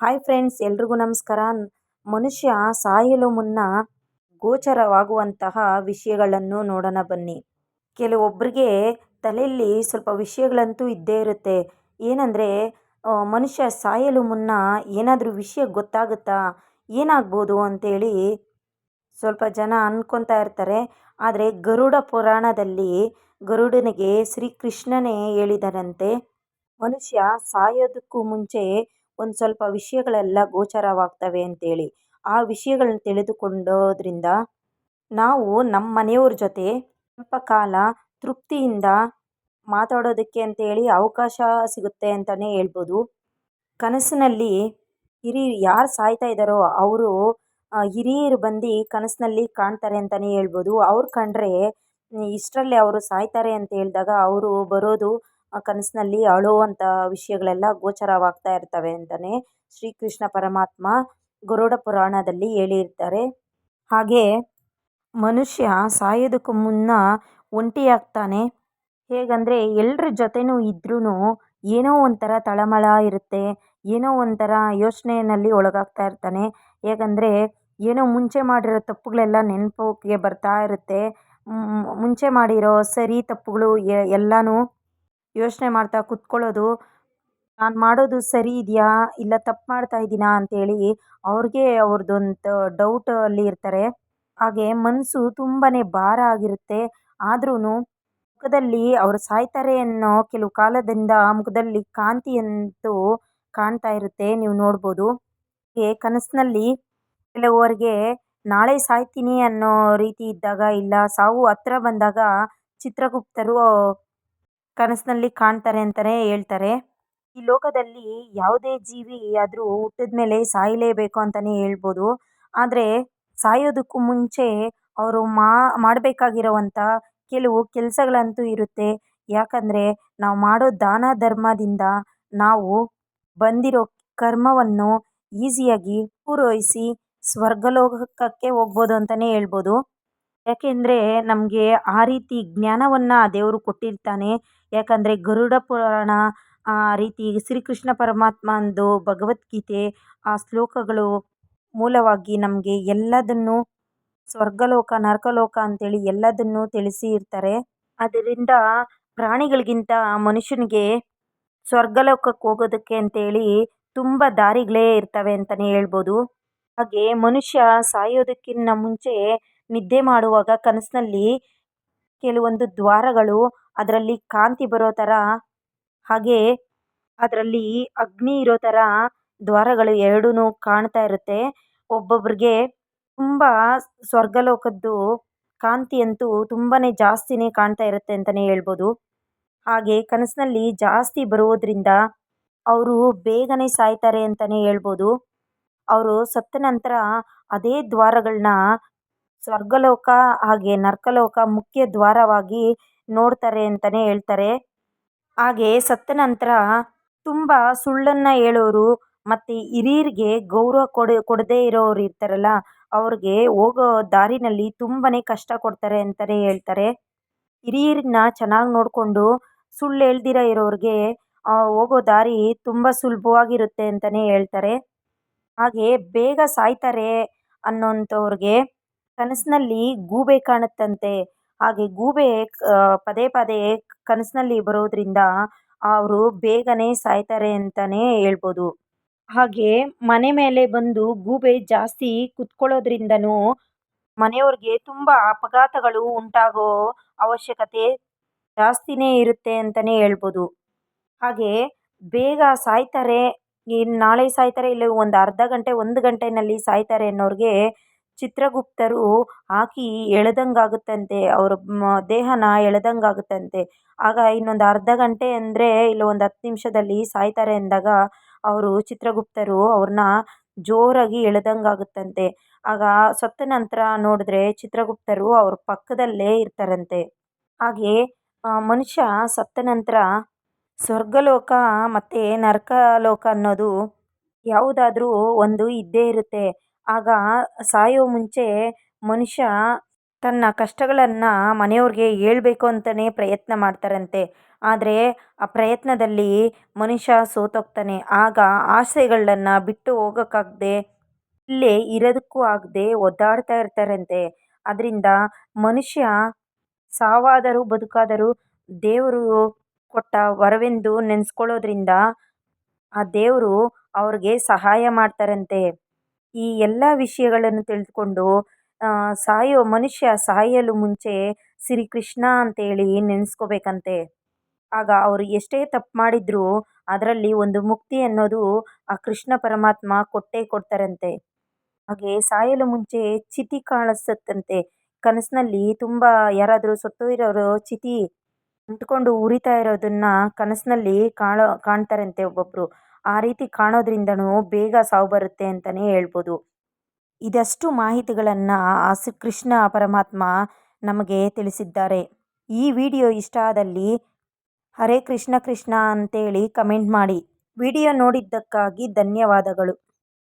Hi friends, ಎಲ್ರಿಗೂ ನಮಸ್ಕಾರ. ಮನುಷ್ಯ ಸಾಯಲು ಮುನ್ನ ಗೋಚರವಾಗುವಂತಹ ವಿಷಯಗಳನ್ನು ನೋಡೋಣ ಬನ್ನಿ. ಕೆಲವೊಬ್ಬರಿಗೆ ತಲೆಯಲ್ಲಿ ಸ್ವಲ್ಪ ವಿಷಯಗಳಂತೂ ಇದ್ದೇ ಇರುತ್ತೆ. ಏನಂದರೆ ಮನುಷ್ಯ ಸಾಯಲು ಮುನ್ನ ಏನಾದರೂ ವಿಷಯ ಗೊತ್ತಾಗುತ್ತಾ? ಏನಾಗ್ಬೋದು ಅಂತೇಳಿ ಸ್ವಲ್ಪ ಜನ ಅಂದ್ಕೊತಾ ಇರ್ತಾರೆ. ಆದರೆ ಗರುಡ ಪುರಾಣದಲ್ಲಿ ಗರುಡನಿಗೆ ಶ್ರೀಕೃಷ್ಣನೇ ಹೇಳಿದರಂತೆ ಮನುಷ್ಯ ಸಾಯೋದಕ್ಕೂ ಮುಂಚೆ ಒಂದು ಸ್ವಲ್ಪ ವಿಷಯಗಳೆಲ್ಲ ಗೋಚರವಾಗ್ತವೆ ಅಂತೇಳಿ. ಆ ವಿಷಯಗಳನ್ನ ತಿಳಿದುಕೊಂಡೋದ್ರಿಂದ ನಾವು ನಮ್ಮ ಮನೆಯವ್ರ ಜೊತೆ ಸ್ವಲ್ಪ ಕಾಲ ತೃಪ್ತಿಯಿಂದ ಮಾತಾಡೋದಕ್ಕೆ ಅಂತೇಳಿ ಅವಕಾಶ ಸಿಗುತ್ತೆ ಅಂತಲೇ ಹೇಳ್ಬೋದು. ಕನಸಿನಲ್ಲಿ ಹಿರಿ ಯಾರು ಸಾಯ್ತಾ ಇದ್ದಾರೋ ಅವರು ಹಿರಿಯರು ಬಂದು ಕನಸಿನಲ್ಲಿ ಕಾಣ್ತಾರೆ ಅಂತಲೇ ಹೇಳ್ಬೋದು. ಅವ್ರು ಕಂಡರೆ ಇಷ್ಟರಲ್ಲೇ ಅವರು ಸಾಯ್ತಾರೆ ಅಂತ ಹೇಳಿದಾಗ ಅವರು ಬರೋದು ಕನಸಿನಲ್ಲಿ ಅಳುವಂಥ ವಿಷಯಗಳೆಲ್ಲ ಗೋಚರವಾಗ್ತಾ ಇರ್ತವೆ ಅಂತಲೇ ಶ್ರೀಕೃಷ್ಣ ಪರಮಾತ್ಮ ಗರುಡ ಪುರಾಣದಲ್ಲಿ ಹೇಳಿರ್ತಾರೆ. ಹಾಗೆ ಮನುಷ್ಯ ಸಾಯೋದಕ್ಕೂ ಮುನ್ನ ಒಂಟಿಯಾಗ್ತಾನೆ. ಹೇಗಂದರೆ ಎಲ್ಲರ ಜೊತೆನೂ ಇದ್ರೂ ಏನೋ ಒಂಥರ ತಳಮಳ ಇರುತ್ತೆ, ಏನೋ ಒಂಥರ ಯೋಚನೆಯಲ್ಲಿ ಒಳಗಾಗ್ತಾ ಇರ್ತಾನೆ. ಹೇಗಂದರೆ ಏನೋ ಮುಂಚೆ ಮಾಡಿರೋ ತಪ್ಪುಗಳೆಲ್ಲ ನೆನಪಿಗೆ ಬರ್ತಾ ಇರುತ್ತೆ. ಮುಂಚೆ ಮಾಡಿರೋ ಸರಿ ತಪ್ಪುಗಳು ಎಲ್ಲನೂ ಯೋಚನೆ ಮಾಡ್ತಾ ಕುತ್ಕೊಳ್ಳೋದು, ನಾನು ಮಾಡೋದು ಸರಿ ಇದೆಯಾ? ಇಲ್ಲ ತಪ್ಪು ಮಾಡ್ತಾ ಇದ್ದೀನಾ? ಅಂತೇಳಿ ಅವ್ರಿಗೆ ಅವ್ರದ್ದೊಂದು ಡೌಟಲ್ಲಿ ಇರ್ತಾರೆ. ಹಾಗೆ ಮನಸ್ಸು ತುಂಬಾ ಭಾರ ಆಗಿರುತ್ತೆ. ಆದ್ರೂ ಮುಖದಲ್ಲಿ ಅವರು ಸಾಯ್ತಾರೆ ಅನ್ನೋ ಕೆಲವು ಕಾಲದಿಂದ ಮುಖದಲ್ಲಿ ಕಾಂತಿ ಅಂತೂ ಕಾಣ್ತಾ ಇರುತ್ತೆ, ನೀವು ನೋಡ್ಬೋದು. ಹಾಗೆ ಕನಸಿನಲ್ಲಿ ಕೆಲವರಿಗೆ ನಾಳೆ ಸಾಯ್ತೀನಿ ಅನ್ನೋ ರೀತಿ ಇದ್ದಾಗ ಇಲ್ಲ, ಸಾವು ಹತ್ರ ಬಂದಾಗ ಚಿತ್ರಗುಪ್ತರು ಕನಸಿನಲ್ಲಿ ಕಾಣ್ತಾರೆ ಅಂತಲೇ ಹೇಳ್ತಾರೆ. ಈ ಲೋಕದಲ್ಲಿ ಯಾವುದೇ ಜೀವಿ ಆದರೂ ಹುಟ್ಟಿದ ಮೇಲೆ ಸಾಯಲೇಬೇಕು ಅಂತಲೇ ಹೇಳ್ಬೋದು. ಆದರೆ ಸಾಯೋದಕ್ಕೂ ಮುಂಚೆ ಅವರು ಮಾಡಬೇಕಾಗಿರುವಂಥ ಕೆಲವು ಕೆಲಸಗಳಂತೂ ಇರುತ್ತೆ. ಯಾಕಂದರೆ ನಾವು ಮಾಡೋ ದಾನ ಧರ್ಮದಿಂದ ನಾವು ಬಂದಿರೋ ಕರ್ಮವನ್ನು ಈಸಿಯಾಗಿ ಪೂರೈಸಿ ಸ್ವರ್ಗಲೋಕಕ್ಕೆ ಹೋಗ್ಬೋದು ಅಂತಲೇ ಹೇಳ್ಬೋದು. ಯಾಕೆಂದರೆ ನಮಗೆ ಆ ರೀತಿ ಜ್ಞಾನವನ್ನು ದೇವರು ಕೊಟ್ಟಿರ್ತಾನೆ. ಯಾಕಂದರೆ ಗರುಡ ಪುರಾಣ, ಆ ರೀತಿ ಶ್ರೀಕೃಷ್ಣ ಪರಮಾತ್ಮಂದು ಭಗವದ್ಗೀತೆ, ಆ ಶ್ಲೋಕಗಳು ಮೂಲವಾಗಿ ನಮಗೆ ಎಲ್ಲದನ್ನು ಸ್ವರ್ಗಲೋಕ, ನರಕಲೋಕ ಅಂತೇಳಿ ಎಲ್ಲದನ್ನು ತಿಳಿಸಿ ಇರ್ತಾರೆ. ಅದರಿಂದ ಪ್ರಾಣಿಗಳಿಗಿಂತ ಮನುಷ್ಯನಿಗೆ ಸ್ವರ್ಗಲೋಕಕ್ಕೆ ಹೋಗೋದಕ್ಕೆ ಅಂತೇಳಿ ತುಂಬ ದಾರಿಗಳೇ ಇರ್ತವೆ ಅಂತಲೇ ಹೇಳ್ಬೋದು. ಹಾಗೆ ಮನುಷ್ಯ ಸಾಯೋದಕ್ಕಿಂತ ಮುಂಚೆ ನಿದ್ದೆ ಮಾಡುವಾಗ ಕನಸಿನಲ್ಲಿ ಕೆಲವೊಂದು ದ್ವಾರಗಳು ಅದರಲ್ಲಿ ಕಾಂತಿ ಬರೋ ಥರ ಹಾಗೆ ಅದರಲ್ಲಿ ಅಗ್ನಿ ಇರೋ ಥರ ದ್ವಾರಗಳು ಎರಡೂ ಕಾಣ್ತಾ ಇರುತ್ತೆ. ಒಬ್ಬೊಬ್ಬರಿಗೆ ತುಂಬ ಸ್ವರ್ಗಲೋಕದ್ದು ಕಾಂತಿ ಅಂತೂ ತುಂಬಾ ಜಾಸ್ತಿನೇ ಕಾಣ್ತಾ ಇರುತ್ತೆ ಅಂತಲೇ ಹೇಳ್ಬೋದು. ಹಾಗೆ ಕನಸಿನಲ್ಲಿ ಜಾಸ್ತಿ ಬರೋದ್ರಿಂದ ಅವರು ಬೇಗನೆ ಸಾಯ್ತಾರೆ ಅಂತಲೇ ಹೇಳ್ಬೋದು. ಅವರು ಸತ್ತ ನಂತರ ಅದೇ ದ್ವಾರಗಳನ್ನ ಸ್ವರ್ಗಲೋಕ ಹಾಗೆ ನರ್ಕಲೋಕ ಮುಖ್ಯ ದ್ವಾರವಾಗಿ ನೋಡ್ತಾರೆ ಅಂತಲೇ ಹೇಳ್ತಾರೆ. ಹಾಗೆ ಸತ್ತ ನಂತರ ತುಂಬ ಸುಳ್ಳನ್ನು ಹೇಳೋರು ಮತ್ತು ಹಿರಿಯರಿಗೆ ಗೌರವ ಕೊಡ, ಕೊಡದೇ ಇರೋರು ಇರ್ತಾರಲ್ಲ, ಅವ್ರಿಗೆ ಹೋಗೋ ದಾರಿನಲ್ಲಿ ತುಂಬಾ ಕಷ್ಟ ಕೊಡ್ತಾರೆ ಅಂತಲೇ ಹೇಳ್ತಾರೆ. ಹಿರಿಯರನ್ನ ಚೆನ್ನಾಗಿ ನೋಡಿಕೊಂಡು ಸುಳ್ಳು ಹೇಳ್ದಿರ ಇರೋರಿಗೆ ಹೋಗೋ ದಾರಿ ತುಂಬ ಸುಲಭವಾಗಿರುತ್ತೆ ಅಂತಲೇ ಹೇಳ್ತಾರೆ. ಹಾಗೆ ಬೇಗ ಸಾಯ್ತಾರೆ ಅನ್ನೋಂಥವ್ರಿಗೆ ಕನಸಿನಲ್ಲಿ ಗೂಬೆ ಕಾಣುತ್ತಂತೆ. ಹಾಗೆ ಗೂಬೆ ಪದೇ ಪದೇ ಕನಸಿನಲ್ಲಿ ಬರೋದ್ರಿಂದ ಅವರು ಬೇಗನೆ ಸಾಯ್ತಾರೆ ಅಂತಲೇ ಹೇಳ್ಬೋದು. ಹಾಗೆ ಮನೆ ಮೇಲೆ ಬಂದು ಗೂಬೆ ಜಾಸ್ತಿ ಕುತ್ಕೊಳ್ಳೋದ್ರಿಂದನೂ ಮನೆಯವ್ರಿಗೆ ತುಂಬ ಅಪಘಾತಗಳು ಉಂಟಾಗೋ ಅವಶ್ಯಕತೆ ಜಾಸ್ತಿನೇ ಇರುತ್ತೆ ಅಂತಲೇ ಹೇಳ್ಬೋದು. ಹಾಗೆ ಬೇಗ ಸಾಯ್ತಾರೆ ಇನ್ನು ನಾಳೆ ಸಾಯ್ತಾರೆ, ಇಲ್ಲ ಒಂದು ಅರ್ಧ ಗಂಟೆ, ಒಂದು ಗಂಟೆನಲ್ಲಿ ಸಾಯ್ತಾರೆ ಅನ್ನೋರಿಗೆ ಚಿತ್ರಗುಪ್ತರು ಹಾಕಿ ಎಳೆದಂಗಾಗುತ್ತಂತೆ, ಅವರ ದೇಹನ ಎಳೆದಂಗಾಗುತ್ತಂತೆ. ಆಗ ಇನ್ನೊಂದು ಅರ್ಧ ಗಂಟೆ ಅಂದರೆ ಇಲ್ಲ ಒಂದು ಹತ್ತು ನಿಮಿಷದಲ್ಲಿ ಸಾಯ್ತಾರೆ ಅಂದಾಗ ಅವರು ಚಿತ್ರಗುಪ್ತರು ಅವ್ರನ್ನ ಜೋರಾಗಿ ಎಳೆದಂಗಾಗುತ್ತಂತೆ. ಆಗ ಸತ್ತ ನಂತರ ನೋಡಿದ್ರೆ ಚಿತ್ರಗುಪ್ತರು ಅವ್ರ ಪಕ್ಕದಲ್ಲೇ ಇರ್ತಾರಂತೆ. ಹಾಗೆ ಮನುಷ್ಯ ಸತ್ತ ನಂತರ ಸ್ವರ್ಗಲೋಕ ಮತ್ತು ನರಕಲೋಕ ಅನ್ನೋದು ಯಾವುದಾದ್ರೂ ಒಂದು ಇದ್ದೇ ಇರುತ್ತೆ. ಆಗ ಸಾಯೋ ಮುಂಚೆ ಮನುಷ್ಯ ತನ್ನ ಕಷ್ಟಗಳನ್ನು ಮನೆಯವ್ರಿಗೆ ಹೇಳ್ಬೇಕು ಅಂತಲೇ ಪ್ರಯತ್ನ ಮಾಡ್ತಾರಂತೆ. ಆದರೆ ಆ ಪ್ರಯತ್ನದಲ್ಲಿ ಮನುಷ್ಯ ಸೋತೋಗ್ತಾನೆ. ಆಗ ಆಸೆಗಳನ್ನು ಬಿಟ್ಟು ಹೋಗೋಕ್ಕಾಗದೆ ಇಲ್ಲೇ ಇರೋದಕ್ಕೂ ಆಗದೆ ಒದ್ದಾಡ್ತಾ ಇರ್ತಾರಂತೆ. ಅದರಿಂದ ಮನುಷ್ಯ ಸಾವಾದರೂ ಬದುಕಾದರೂ ದೇವರು ಕೊಟ್ಟ ವರವೆಂದು ನೆನೆಸ್ಕೊಳ್ಳೋದ್ರಿಂದ ಆ ದೇವರು ಅವ್ರಿಗೆ ಸಹಾಯ ಮಾಡ್ತಾರಂತೆ. ಈ ಎಲ್ಲ ವಿಷಯಗಳನ್ನು ತಿಳಿದುಕೊಂಡು ಸಾಯೋ ಮನುಷ್ಯ ಸಾಯಲು ಮುಂಚೆ ಶ್ರೀಕೃಷ್ಣ ಅಂತೇಳಿ ನೆನೆಸ್ಕೋಬೇಕಂತೆ. ಆಗ ಅವರು ಎಷ್ಟೇ ತಪ್ಪು ಮಾಡಿದರೂ ಅದರಲ್ಲಿ ಒಂದು ಮುಕ್ತಿ ಅನ್ನೋದು ಆ ಕೃಷ್ಣ ಪರಮಾತ್ಮ ಕೊಟ್ಟೇ ಕೊಡ್ತಾರಂತೆ. ಹಾಗೆ ಸಾಯಲು ಮುಂಚೆ ಚಿತಿ ಕಾಣಿಸುತ್ತಂತೆ. ಕನಸಿನಲ್ಲಿ ತುಂಬ ಯಾರಾದರೂ ಸತ್ತೋಗಿರೋರು ಚಿತಿ ಅಂಟ್ಕೊಂಡು ಉರಿತಾ ಇರೋದನ್ನ ಕನಸಿನಲ್ಲಿ ಕಾಣೋ, ಕಾಣ್ತಾರಂತೆ ಒಬ್ಬೊಬ್ಬರು ಆ ರೀತಿ ಕಾಣೋದ್ರಿಂದನೂ ಬೇಗ ಸಾವು ಬರುತ್ತೆ ಅಂತಲೇ ಹೇಳ್ಬೋದು. ಇದಷ್ಟು ಮಾಹಿತಿಗಳನ್ನು ಆ ಕೃಷ್ಣ ಪರಮಾತ್ಮ ನಮಗೆ ತಿಳಿಸಿದ್ದಾರೆ. ಈ ವಿಡಿಯೋ ಇಷ್ಟ ಆದಲ್ಲಿ ಹರೇ ಕೃಷ್ಣ ಕೃಷ್ಣ ಅಂತೇಳಿ ಕಮೆಂಟ್ ಮಾಡಿ. ವಿಡಿಯೋ ನೋಡಿದ್ದಕ್ಕಾಗಿ ಧನ್ಯವಾದಗಳು.